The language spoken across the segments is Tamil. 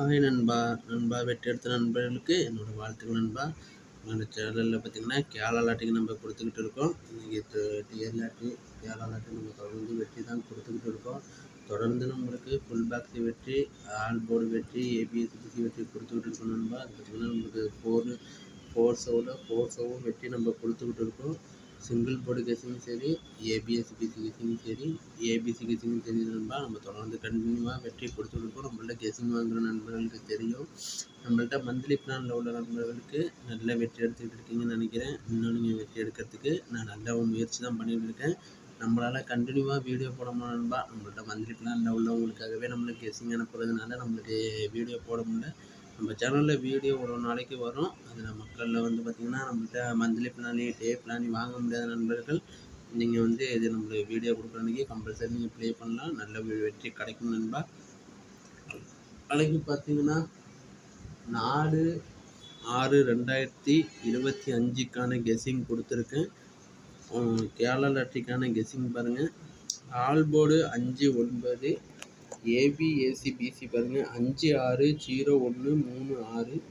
ஹாய் நண்பா நண்பா வெற்றி எடுத்த நண்பர்களுக்கு என்னோடய வாழ்த்துக்கள் நண்பா. என்னோடய சேனலில் பார்த்திங்கன்னா கேரளா லாட்டிக்கு நம்ம கொடுத்துக்கிட்டு இருக்கோம். இன்றைக்கி டிஎர் லாட்டி கேரளா லாட்டி நம்ம தொடர்ந்து வெற்றி தான் கொடுத்துக்கிட்டு இருக்கோம். தொடர்ந்து நம்மளுக்கு ஃபுல் பாக்ஸ் வெற்றி ஆல் போர்டு வெற்றி ஏபிஎஸ்பிசி வெற்றி கொடுத்துக்கிட்டு இருக்கோம் நண்பா. அது பார்த்திங்கன்னா நம்மளுக்கு ஃபோர் ஃபோர் ஷோவில் ஃபோர் ஷோவும் வெற்றி நம்ம கொடுத்துக்கிட்டு இருக்கோம். சிங்கிள் போர்டு கேஸிங்கும் சரி ஏபிஎஸ் பிசி சரி ஏபிசி கேஸிங்கும் சரி நண்பா நம்ம தொடர்ந்து கண்டினியூவாக வெற்றி கொடுத்துருக்கோம் நம்மள்ட்ட கேஸிங் வாங்குகிற நண்பர்களுக்கு தெரியும். நம்மள்ட்ட மந்த்லி பிளானில் உள்ள நண்பர்களுக்கு நல்ல வெற்றி எடுத்துக்கிட்டு இருக்கீங்கன்னு நினைக்கிறேன். இன்னும் நீங்கள் வெற்றி எடுக்கிறதுக்கு நான் நல்ல முயற்சி தான் பண்ணிகிட்டு இருக்கேன். நம்மளால் கண்டினியூவாக வீடியோ போட முடியல நண்பா. நம்மள்ட்ட மந்த்லி பிளானில் உள்ளவங்களுக்காகவே நம்மளுக்கு கெஸிங் அனுப்புறதுனால நம்மளுக்கு வீடியோ போட முடியல. நம்ம சேனலில் வீடியோ ஒரு நாளைக்கு வரும். அதில் மக்களில் வந்து பார்த்திங்கன்னா நம்மள்கிட்ட மந்த்லி பிளானி டே பிளானி வாங்க முடியாத நண்பர்கள் நீங்கள் வந்து இது நம்மளுக்கு வீடியோ கொடுக்குற கம்பல்சரி நீங்கள் ப்ளே பண்ணலாம். நல்ல வெற்றி கிடைக்கும் நண்பா. நாளைக்கு பார்த்தீங்கன்னா நாலு ஆறு ரெண்டாயிரத்தி இருபத்தி அஞ்சுக்கான கெஸ்ஸிங் கொடுத்துருக்கேன். கேரளா லாட்ரிக்கான கெஸ்ஸிங் பாருங்கள் ஆல் போர்டு அஞ்சு ஒன்பது ஏபிஏசி பிசி பாருங்கள் அஞ்சு ஆறு ஜீரோ ஒன்று மூணு ஆறு.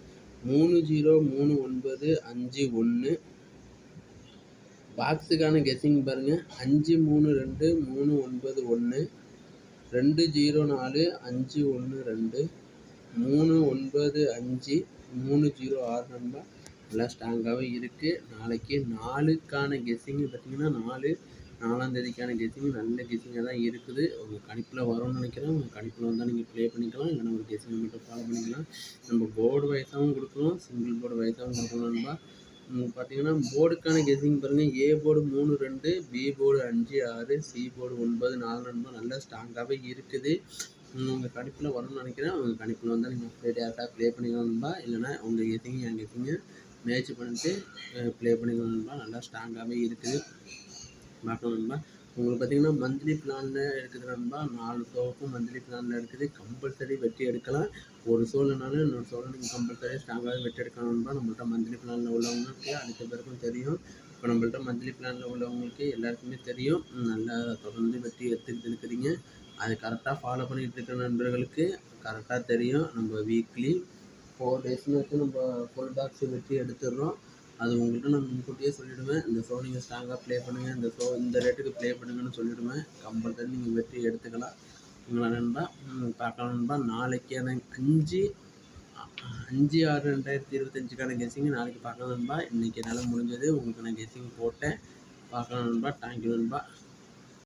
மூணு ஜீரோ மூணு ஒன்பது அஞ்சு ஒன்று பாக்ஸுக்கான கெஸ்ஸிங் பாருங்கள் அஞ்சு மூணு ரெண்டு மூணு ஒன்பது ஒன்று ரெண்டு ஜீரோ நாலு அஞ்சு ஒன்று ரெண்டு. மூணு ஒன்பது அஞ்சு. மூணு ஜீரோ ஆறு நம்பர் நல்லா ஸ்ட்ராங்காகவே இருக்குது நாளைக்கு நாலுக்கான கெஸ்ஸிங்கு பார்த்திங்கன்னா நாலு நாலாம் தேதிக்கான கெஸ்ஸிங் நல்ல கெஸ்ஸிங்காக தான் இருக்குது. உங்கள் கணிப்பில் வரும்னு நினைக்கிறேன். உங்கள் கணிப்பில் வந்தால் நீங்கள் ப்ளே பண்ணிக்கலாம். இல்லைனா ஒரு கெஸ்ஸிங் மட்டும் ஃபாலோ பண்ணிக்கலாம். நம்ம போர்டு வைஸாகவும் கொடுக்கலாம். சிங்கிள் போர்டு வைஸாகவும் கொடுக்கலாம்பா பார்த்தீங்கன்னா போர்டுக்கான கெஸ்ஸிங் பாருங்கள் ஏ போர்டு மூணு ரெண்டு பி போர்டு அஞ்சு ஆறு சி போர்டு ஒன்பது நாலு ரெண்டு நல்லா ஸ்ட்ராங்காகவே இருக்குது. உங்கள் கணிப்பில் வரும்னு நினைக்கிறேன். உங்கள் கணிப்பில் வந்தால் நீங்கள் ப்ளே டேரெக்டாக ப்ளே பண்ணிக்கலாம்பா இல்லைனா உங்கள் கெஸ்ஸிங் என் கெஸ்ஸிங்க மேட்ச் பண்ணிட்டு ப்ளே பண்ணிக்கலாம்பா நல்லா ஸ்ட்ராங்காகவே இருக்குது. பார்க்கலாம் நண்பா உங்களுக்கு பார்த்தீங்கன்னா மந்த்லி பிளானில் இருக்குது நாலு ஷோவுக்கும் மந்த்லி பிளானில் இருக்குது. கம்பல்சரி வெட்டி எடுக்கலாம். ஒரு சோழனாலும் இன்னொரு ஷோவில் நீங்கள் கம்பல்சரி ஸ்ட்ராங்காகவே வெட்டி எடுக்கணும்னா நம்மள்ட்ட மந்த்லி பிளானில் உள்ளவங்களுக்கு அடுத்த பேருக்கும் தெரியும். இப்போ நம்மள்ட்ட மந்த்லி பிளானில் உள்ளவங்களுக்கு எல்லாருக்குமே தெரியும். நல்லா தொடர்ந்து வெட்டி எடுத்துக்கிட்டு இருக்கிறீங்க. அது கரெக்டாக ஃபாலோ பண்ணிகிட்டு இருக்கிற நண்பர்களுக்கு கரெக்டாக தெரியும். நம்ம வீக்லி ஃபோர் டேஸ்னுக்கு நம்ம ஃபுல் பாக்ஸ் வெட்டி எடுத்துடுறோம். அது உங்கள்கிட்ட நான் முன்கூட்டியே சொல்லிவிடுவேன் இந்த ஷோ நீங்கள் ஸ்ட்ராங்காக ப்ளே பண்ணுங்கள் இந்த ஷோ இந்த ரேட்டுக்கு ப்ளே பண்ணுங்கன்னு சொல்லிவிடுவேன் கம்பல்சரி நீங்கள் வெற்றி எடுத்துக்கலாம். உங்களை நண்பா பார்க்கலாம் நண்பா. நாளைக்கு எனக்கு அஞ்சு அஞ்சு ஆறு ரெண்டாயிரத்தி இருபத்தஞ்சுக்கான கெஸிங் நாளைக்கு பார்க்கலாம் நண்பா. இன்றைக்கி என்னால் முடிஞ்சது. உங்களுக்கு நான் கெஸிங் போட்டேன். பார்க்கலாம் நண்பா. தேங்க்யூ நண்பா.